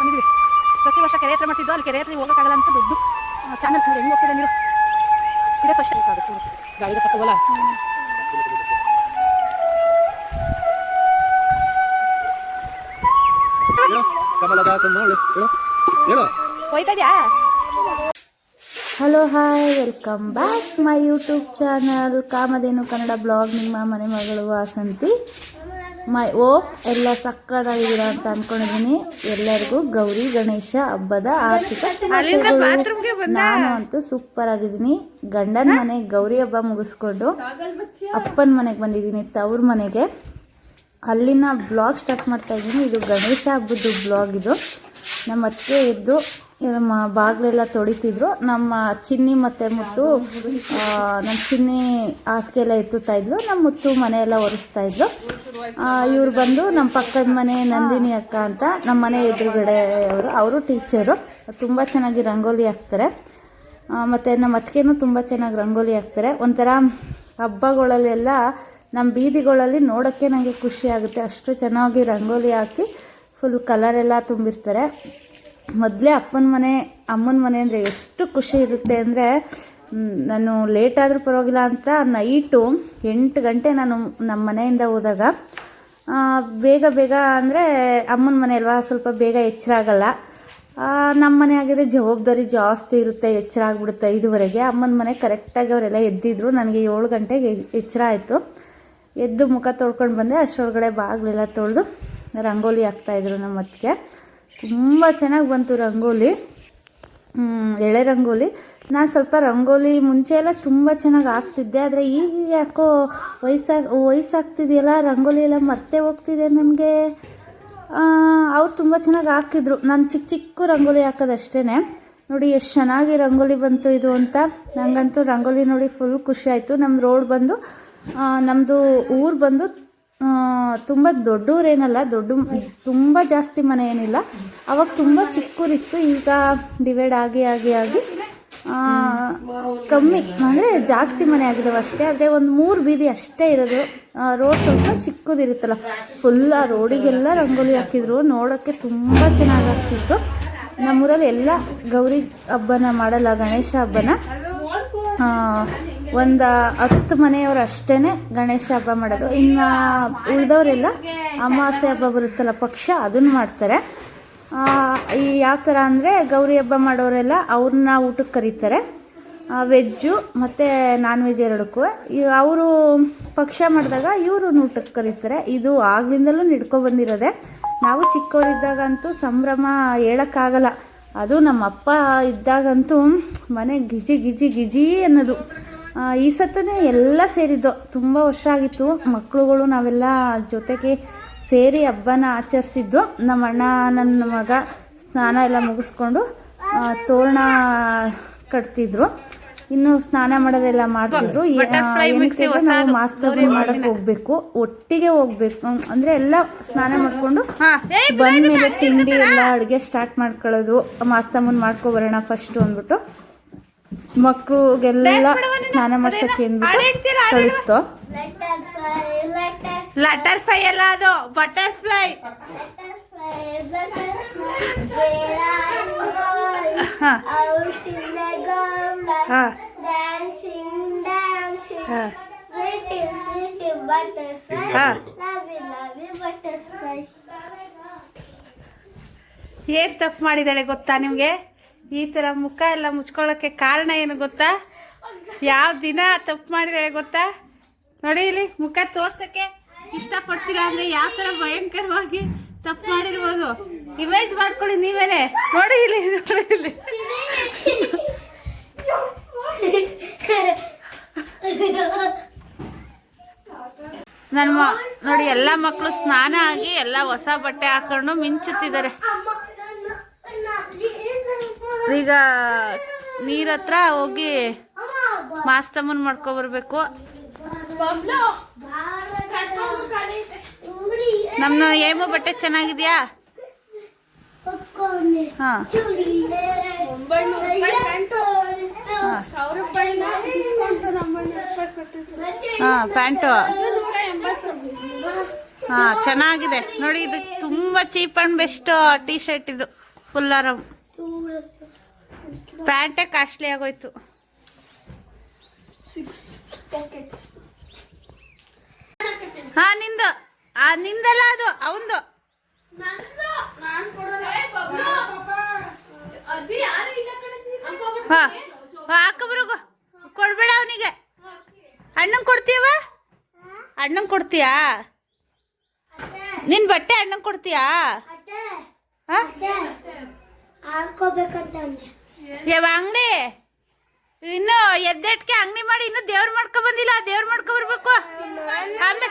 ಮಾತನ್ನು ಪ್ರತಿ ವರ್ಷ ಕೆರೆ ಹತ್ರ ಮಾಡ್ತಿದ್ದು ಅಲ್ಲಿ ಕೆರೆ ಹತ್ರ ಹೋಗೋಕ್ಕಾಗಲ್ಲ ಅಂತ ದುಡ್ಡು. ಚಾನಲ್ ಹೆಂಗೆ ಹೋಗ್ತಿದೆ ನೀರು ಇದೇ ಫಸ್ಟ್ ಗಾಡಿಗೆ ತಗೋಲ್ಲ ಹೇಳು ಕಮಲದ ಹೇಳು ಹೇಳು. ಹೋಯ್ತಾ hello hi welcome back my YouTube channel Kamadhenu Kannada blog ನಿಮ್ಮ ಮನೆ ಮಗಳು ವಾಸಂತಿ. ಮೈ ಓ ಎಲ್ಲ ಸಕ್ಕದಾಗಿದ್ದೀರಾ ಅಂತ ಅನ್ಕೊಂಡಿದ್ದೀನಿ. ಎಲ್ಲರಿಗೂ ಗೌರಿ ಗಣೇಶ ಹಬ್ಬದ ಆರ್ಥಿಕ ನಾನು ಅಂತೂ ಸೂಪರ್ ಆಗಿದ್ದೀನಿ ಗಂಡನ ಮನೆ ಗೌರಿ ಹಬ್ಬ ಮುಗಿಸ್ಕೊಂಡು ಅಪ್ಪನ ಮನೆಗೆ ಬಂದಿದ್ದೀನಿ ತವ್ರ ಮನೆಗೆ. ಅಲ್ಲಿನ ಬ್ಲಾಗ್ ಸ್ಟಾರ್ಟ್ ಮಾಡ್ತಾ ಇದ್ದೀನಿ. ಇದು ಗಣೇಶ ಹಬ್ಬದ್ದು ಬ್ಲಾಗ್ ಇದು. ನಮ್ಮ ಅತ್ತೆ ಎದ್ದು ನಮ್ಮ ಬಾಗಿಲೆಲ್ಲ ತೊಳಿತಿದ್ರು. ನಮ್ಮ ಚಿನ್ನಿ ಮತ್ತು ಮುತ್ತು ನಮ್ಮ ಚಿನ್ನಿ ಹಾಸಿಗೆ ಎಲ್ಲ ಎತ್ತುತ್ತಾ ಇದ್ಲು. ನಮ್ಮ ಮುತ್ತು ಮನೆಯೆಲ್ಲ ಒರೆಸ್ತಾ ಇದ್ಲು. ಇವ್ರು ಬಂದು ನಮ್ಮ ಪಕ್ಕದ ಮನೆ ನಂದಿನಿ ಅಕ್ಕ ಅಂತ ನಮ್ಮ ಮನೆ ಎದುರುಗಡೆ ಅವರು. ಅವರು ಟೀಚರು. ತುಂಬ ಚೆನ್ನಾಗಿ ರಂಗೋಲಿ ಹಾಕ್ತಾರೆ. ಮತ್ತು ನಮ್ಮ ಅತ್ತಿಗೆನೂ ತುಂಬ ಚೆನ್ನಾಗಿ ರಂಗೋಲಿ ಹಾಕ್ತಾರೆ. ಒಂಥರ ಹಬ್ಬಗಳಲ್ಲೆಲ್ಲ ನಮ್ಮ ಬೀದಿಗಳಲ್ಲಿ ನೋಡೋಕ್ಕೆ ನನಗೆ ಖುಷಿ ಆಗುತ್ತೆ. ಅಷ್ಟು ಚೆನ್ನಾಗಿ ರಂಗೋಲಿ ಹಾಕಿ ಫುಲ್ ಕಲರ್ ಎಲ್ಲ ತುಂಬಿರ್ತಾರೆ. ಮೊದಲೇ ಅಪ್ಪನ ಮನೆ, ಅಮ್ಮನ ಮನೆ ಅಂದರೆ ಎಷ್ಟು ಖುಷಿ ಇರುತ್ತೆ ಅಂದರೆ ನಾನು ಲೇಟ್ ಆದರೂ ಪರವಾಗಿಲ್ಲ ಅಂತ ನೈಟು ಎಂಟು ಗಂಟೆ ನಾನು ನಮ್ಮ ಮನೆಯಿಂದ ಹೋದಾಗ ಬೇಗ ಬೇಗ ಅಂದರೆ ಅಮ್ಮನ ಮನೆ ಅಲ್ವಾ ಸ್ವಲ್ಪ ಬೇಗ ಎಚ್ಚರ ಆಗಲ್ಲ. ಆ, ನಮ್ಮ ಮನೆ ಆಗಿದ್ರೆ ಜವಾಬ್ದಾರಿ ಜಾಸ್ತಿ ಇರುತ್ತೆ ಎಚ್ಚರ ಆಗ್ಬಿಡುತ್ತೆ ಐದುವರೆಗೆ. ಅಮ್ಮನ ಮನೆ ಕರೆಕ್ಟಾಗಿ ಅವರೆಲ್ಲ ಎದ್ದಿದ್ರು ನನಗೆ ಏಳು ಗಂಟೆಗೆ ಎಚ್ಚರ ಆಯಿತು. ಎದ್ದು ಮುಖ ತೊಳ್ಕೊಂಡು ಬಂದೆ ಅಷ್ಟರೊಳಗಡೆ ಬಾಗಿಲೆಲ್ಲ ತೊಳೆದು ರಂಗೋಲಿ ಹಾಕ್ತಾಯಿದ್ರು ನಮ್ಮ ಅತ್ತಿಗೆ. ತುಂಬ ಚೆನ್ನಾಗಿ ಬಂತು ರಂಗೋಲಿ. ಎಳೆ ರಂಗೋಲಿ. ನಾನು ಸ್ವಲ್ಪ ರಂಗೋಲಿ ಮುಂಚೆ ಎಲ್ಲ ತುಂಬ ಚೆನ್ನಾಗಿ ಹಾಕ್ತಿದ್ದೆ ಆದರೆ ಈಗ ಯಾಕೋ ವಯಸ್ಸಾಗ, ವಯಸ್ಸಾಗ್ತಿದೆಯಲ್ಲ, ರಂಗೋಲಿ ಎಲ್ಲ ಮರ್ತೆ ಹೋಗ್ತಿದೆ ನನಗೆ ಅವ್ರು ತುಂಬ ಚೆನ್ನಾಗಿ ಹಾಕಿದ್ರು. ನಾನು ಚಿಕ್ಕ ಚಿಕ್ಕ ರಂಗೋಲಿ ಹಾಕೋದಷ್ಟೇ ನೋಡಿ ಎಷ್ಟು ಚೆನ್ನಾಗಿ ರಂಗೋಲಿ ಬಂತು ಇದು ಅಂತ. ನನಗಂತೂ ರಂಗೋಲಿ ನೋಡಿ ಫುಲ್ ಖುಷಿ ಆಯಿತು. ನಮ್ಮ ರೋಡ್ ಬಂದು ನಮ್ಮದು ಊರು ಬಂದು ತುಂಬ ದೊಡ್ಡೂರೇನಲ್ಲ, ದೊಡ್ಡ, ತುಂಬ ಜಾಸ್ತಿ ಮನೆ ಏನಿಲ್ಲ. ಅವಾಗ ತುಂಬ ಚಿಕ್ಕೂರಿತ್ತು. ಈಗ ಡಿವೈಡ್ ಆಗಿ ಆಗಿ ಆಗಿ ಕಮ್ಮಿ ಅಂದರೆ ಜಾಸ್ತಿ ಮನೆ ಆಗಿದ್ದಾವೆ ಅಷ್ಟೇ ಆದರೆ ಒಂದು ಮೂರು ಬೀದಿ ಅಷ್ಟೇ ಇರೋದು. ರೋಡ್ ಸ್ವಲ್ಪ ಚಿಕ್ಕದಿರುತ್ತಲ್ಲ ಫುಲ್ ಆ ರೋಡಿಗೆಲ್ಲ ರಂಗೋಲಿ ಹಾಕಿದ್ರು ನೋಡೋಕ್ಕೆ ತುಂಬ ಚೆನ್ನಾಗಿ ಆಗ್ತಿತ್ತು. ನಮ್ಮೂರಲ್ಲಿ ಎಲ್ಲ ಗೌರಿ ಹಬ್ಬನ ಮಾಡಲ್ಲ ಗಣೇಶ ಹಬ್ಬನ. ಒಂದು ಹತ್ತು ಮನೆಯವರು ಅಷ್ಟೇ ಗಣೇಶ ಹಬ್ಬ ಮಾಡೋದು. ಇನ್ನು ಉಳಿದವರೆಲ್ಲ ಅಮಾವಾಸ್ಯೆ ಹಬ್ಬ ಬರುತ್ತಲ್ಲ ಪಕ್ಷ ಅದನ್ನು ಮಾಡ್ತಾರೆ. ಈ ಯಾವ ಥರ ಅಂದರೆ ಗೌರಿ ಹಬ್ಬ ಮಾಡೋರೆಲ್ಲ ಅವ್ರನ್ನ ಊಟಕ್ಕೆ ಕರೀತಾರೆ. ವೆಜ್ಜು ಮತ್ತು ನಾನ್ ವೆಜ್ ಎರಡಕ್ಕೂ ಅವರು ಪಕ್ಷ ಮಾಡಿದಾಗ ಇವರು ಊಟಕ್ಕೆ ಕರೀತಾರೆ. ಇದು ಆಗ್ಲಿಂದಲೂ ಬಂದಿರೋದೆ. ನಾವು ಚಿಕ್ಕವರಿದ್ದಾಗಂತೂ ಸಂಭ್ರಮ ಹೇಳೋಕ್ಕಾಗಲ್ಲ. ಅದು ನಮ್ಮ ಅಪ್ಪ ಇದ್ದಾಗಂತೂ ಮನೆ ಗಿಜಿ ಗಿಜಿ ಗಿಜಿ ಅನ್ನೋದು. ಈ ಸತನೇ ಎಲ್ಲ ಸೇರಿದ್ದು. ತುಂಬ ವರ್ಷ ಆಗಿತ್ತು. ಮಕ್ಕಳುಗಳು ನಾವೆಲ್ಲ ಜೊತೆಗೆ ಸೇರಿ ಹಬ್ಬನ ಆಚರಿಸಿದ್ದು. ನಮ್ಮ ಅಣ್ಣ ನನ್ನ ಮಗ ಸ್ನಾನ ಎಲ್ಲ ಮುಗಿಸ್ಕೊಂಡು ತೋರಣ ಕಟ್ತಿದ್ರು. ಇನ್ನು ಸ್ನಾನ ಮಾಡೋದೆಲ್ಲ ಮಾಡ್ತಿದ್ರು. ನಾವು ಮಾಡಕ್ಕೆ ಹೋಗ್ಬೇಕು ಒಟ್ಟಿಗೆ ಹೋಗ್ಬೇಕು. ಅಂದ್ರೆ ಎಲ್ಲ ಸ್ನಾನ ಮಾಡ್ಕೊಂಡು ಬಂದ್ಮೇಲೆ ತಿಂಡಿ ಎಲ್ಲ ಅಡುಗೆ ಸ್ಟಾರ್ಟ್ ಮಾಡ್ಕೊಳ್ಳೋದು. ಮಾಸ್ತಮ್ಮನ್ ಮಾಡ್ಕೊ ಬರೋಣ ಫಸ್ಟ್ ಅಂದ್ಬಿಟ್ಟು. ಮಕ್ಳಿಗೆಲ್ಲ ಸ್ನಾನ ಮಾಡ್ಸಕ್ಕೆ ಅಂದ್ಬಿಟ್ಟು ಕಳಿಸ್ತು. ಲಟರ್ ಫ್ರೈ ಅಲ್ಲ ಅದು. ಬಟರ್ ಫ್ಲೈ ಹಾ ಹಾಂ ತಪ್ಪು ಮಾಡಿದಾಳೆ ಗೊತ್ತಾ ನಿಮ್ಗೆ? ಈ ತರ ಮುಖ ಎಲ್ಲ ಮುಚ್ಕೊಳ್ಳೋಕ್ಕೆ ಕಾರಣ ಏನು ಗೊತ್ತಾ? ಯಾವ ದಿನ ತಪ್ಪು ಮಾಡಿದಾಳೆ ಗೊತ್ತಾ? ನೋಡಿ ಇಲ್ಲಿ ಮುಖ ತೋರ್ಸಕ್ಕೆ ಇಷ್ಟಪಡ್ತೀರಾ ಅಂದ್ರೆ ಯಾವ ತರ ಭಯಂಕರವಾಗಿ ತಪ್ಪು ಮಾಡಿರ್ಬೋದು. ಇಮೇಜ್ ಮಾಡ್ಕೊಳ್ಳಿ ನೀವೇನೆ. ನೋಡಿ ಇಲ್ಲಿ ನೋಡಿ ಇಲ್ಲಿ. ನನ್ನ ನೋಡಿ, ಎಲ್ಲ ಮಕ್ಕಳು ಸ್ನಾನ ಆಗಿ ಎಲ್ಲ ಹೊಸ ಬಟ್ಟೆ ಹಾಕೊಂಡು ಮಿಂಚುತ್ತಿದ್ದಾರೆ. ಈಗ ನೀರ್ ಹತ್ರ ಹೋಗಿ ಮಾಸ್ತಮ್ಮನ್ ಮಾಡ್ಕೊ ಬರ್ಬೇಕು ಏಮು ಬಟ್ಟೆ ಚೆನ್ನಾಗಿದ್ಯಾ? ಹಾ. ಪ್ಯಾಂಟು. ಹಾ. ಚೆನ್ನಾಗಿದೆ. ನೋಡಿ ಇದು ತುಂಬಾ cheap and best T shirt ಇದು. ಫುಲ್ ಆರಾಮ್ ಪ್ಯಾಂಟೇ ಕಾಸ್ಟ್ಲಿ ಆಗೋಯ್ತು. ಹಾ ನಿಂದು? ಆ ನಿಂದಲ್ಲ ಅದು ಅವಂದು ಹಾ ಹಾಕಬ್ರಿಗು ಕೊಡ್ಬೇಡ ಅವನಿಗೆ. ಅಣ್ಣಂಗೆ ಕೊಡ್ತೀಯವ ಅಣ್ಣಂಗೆ ಕೊಡ್ತೀಯಾ? ನಿನ್ ಬಟ್ಟೆ ಅಣ್ಣಂಗೆ ಕೊಡ್ತೀಯಾ? ಯಾವ ಅಂಗಡಿ. ಇನ್ನು ಎದ್ದೆಟ್ಕೆ ಅಂಗಡಿ ಮಾಡಿ ಇನ್ನು ದೇವ್ರ ಮಾಡ್ಕೊ ಬಂದಿಲ್ಲ. ದೇವ್ರ ಮಾಡ್ಕೊ ಬರ್ಬೇಕು. ಆಮೇಲೆ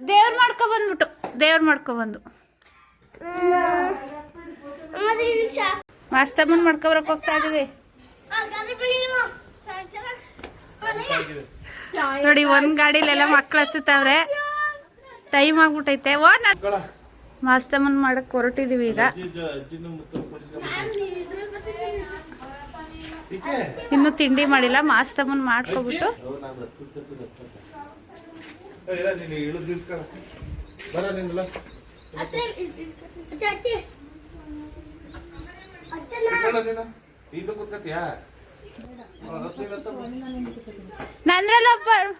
ದೇವ್ರ ಮಾಡ್ಕೊ ಬಂದ್ಬಿಟ್ಟು, ದೇವ್ರ ಮಾಡ್ಕೊ ಬಂದು. ಮಾಸ್ತಮ್ಮನ್ ಮಾಡ್ಕೊ ಬರಕ್ ಹೋಗ್ತಾ ಇದೀವಿ. ನೋಡಿ, ಒಂದ್ ಗಾಡಿಲೆಲ್ಲ ಮಕ್ಳು ಹತ್ತುತ್ತವ್ರೆ. ಟೈಮ್ ಆಗ್ಬಿಟ್ಟೈತೆ ಓ ಮಾಸ್ತಮ್ಮನ್ ಮಾಡಕ್ ಹೊರಟಿದೀವಿ ಈಗ. ಇನ್ನು ತಿಂಡಿ ಮಾಡಿಲ್ಲ, ಮಾಸ್ತಮ್ಮನ್ ಮಾಡ್ಕೊಬಿಟ್ಟು. ಬಂದ್ ನೀನು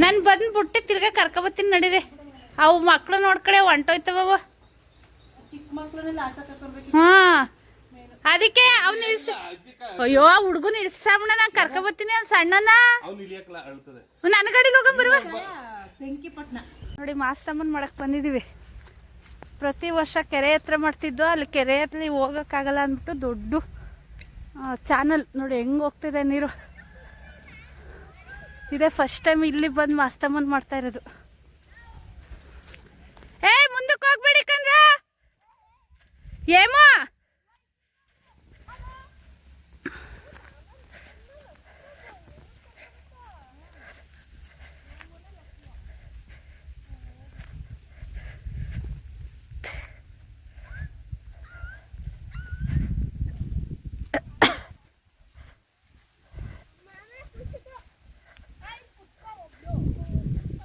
ನನ್? ಬಂದ್ಬಿಟ್ಟು ತಿರ್ಗಾ ಕರ್ಕೊಬತ್ತೀನಿ ನಡೀರಿ. ಅವು ಮಕ್ಳು ನೋಡ್ಕಡೆ ಹೊಂಟೋಯ್ತವ ಹಾ. ಅದಕ್ಕೆ ಅವ್ನ ಇಳಿಸ ಅಯ್ಯೋ ಹುಡ್ಗನ್ ಇಳಿಸಣ್ಣ ನಾನ್ ಕರ್ಕೊಬತ್ತೀನಿ ಅವ್ನ ಸಣ್ಣನ. ಅವ್ನು ಅಳ್ತದೆ. ನನ್ನ ಗಾಡಿಗೆ ಹೋಗಂ ಬರುವ. ನೋಡಿ ಮಾಸ್ತಮ್ಮನ್ ಮಾಡಕ್ ಬಂದಿದೀವಿ. ಪ್ರತಿ ವರ್ಷ ಕೆರೆ ಹತ್ರ ಮಾಡ್ತಿದ್ದು ಅಲ್ಲಿ ಕೆರೆ ಹತ್ರ ಹೋಗಕ್ಕಾಗಲ್ಲ ಅಂದ್ಬಿಟ್ಟು ದೊಡ್ಡ ಚಾನಲ್. ನೋಡಿ ಹೆಂಗ್ ಹೋಗ್ತಿದೆ ನೀರು. ಇದೇ ಫಸ್ಟ್ ಟೈಮ್ ಇಲ್ಲಿ ಬಂದು ಮಾಸ್ತಮ್ಮನ್ ಮಾಡ್ತಾ ಇರೋದು. ಏ ಮುಂದಕ್ಕೆ ಹೋಗ್ಬೇಡಿ ಕಣ್ರ. ಏಮೋ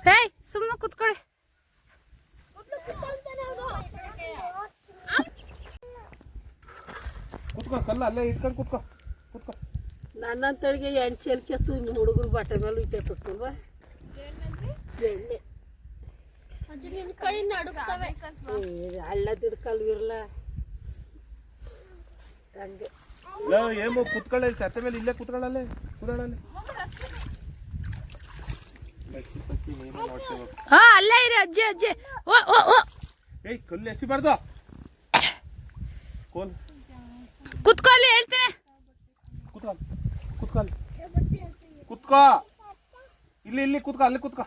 ಹೇಯ್ ಸುಮ್ಮನೆ ಕುತ್ಕೊಳ್ಳಿ ಕಲ್ಲ ಅಲ್ಲೇ ಇಟ್ಕೊಂಡು ಕುತ್ಕೊ ಕುತ್ಕೋ. ನನ್ನಂತಳಿಗೆ ಎಂಟು ಚೆಲ್ಕೆತ್ತು ಇನ್ನು ಹುಡುಗರು ಬಟ್ಟೆ ಮೇಲೆ ಇಟ್ಟೇತಲ್ವಾ ಎಣ್ಣೆ. ಅದು ನಿನ್ ಕೈ ನಡುಕ್ತವೆ. ಏ ಹಳ್ಳ ತಿಡ್ಕಲ್ವಿರಲ್ಲ ಹಂಗೆ ಏಮೋ ಕುತ್ಕೊಳ್ಳಿ ಸತ್ತ ಮೇಲೆ ಇಲ್ಲೇ ಕುತ್ಕೊಳ್ಳಲ್ಲೇ ಕುತ್ಕೊಳ್ಳಲ್ಲಿ. ಹಾ ಅಲ್ಲೇ ಇರಿ ಅಜ್ಜಿ ಅಜ್ಜಿ. ಓ ಓ ಓ. ಏಯ್ ಕಲ್ಲು ಎಸಿಬಾರ್ದು ಕೋಲ್. ಕುತ್ಕೊಳ್ಳಿ ಹೇಳ್ತೇನೆ ಕುತ್ಕೋ ಕುತ್ಕೋ ಕುತ್ಕೋ ಇಲ್ಲಿ ಇಲ್ಲಿ ಕುತ್ಕೋ ಅಲ್ಲಿ ಕುತ್ಕೋ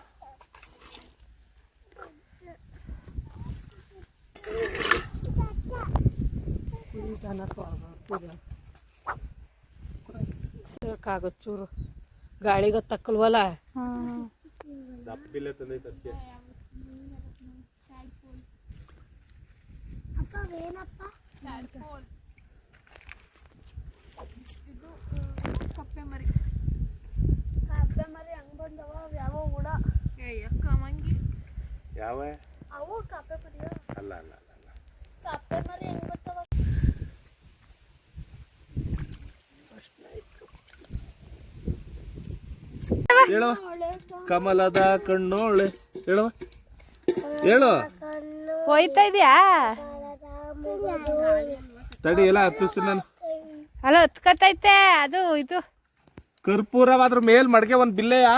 ಕಾಗದ ಚೂರು ಗಾಳಿಗೆ ತಕ್ಕಲ್ವಲ್ಲ ದಪ್ಪಿಲ್ಲ ತಂದೈತೆ ಕಪ್ಪೆ ಮರಿ. ಕಪ್ಪೆ ಮರಿ ಹಂಗ್ ಬಂದವ? ಅವ್ ಯಾವ ಹುಡ ಯಾವ? ಅವು ಕಪ್ಪೆ ಮರಿ ಅಲ್ಲ ಅಲ್ಲ ಅಲ್ಲ ಅಲ್ಲ. ಕಪ್ಪೆ ಮರಿ ಹೆಂಗ್ ಬರ್ತಾವ ಹೇಳೋ. ಕಮಲದ ಕಣ್ಣೋಳೆ. ಹೇಳೋ. ಹೇಳು. ಹೋಯ್ತಾ ಇದೆಯಾ? ತಡಿ ಎಲ್ಲ ಹತ್ತಿಸ್ತೀನಿ ನಾನು. ಅಲ್ಲ ಹತ್ಕತೈತೆ ಅದು ಇದು. ಕರ್ಪೂರವಾದ್ರ ಮೇಲ್ ಮಡ್ಗೆ ಒಂದ್ ಬಿಲ್ಲೆಯಾ?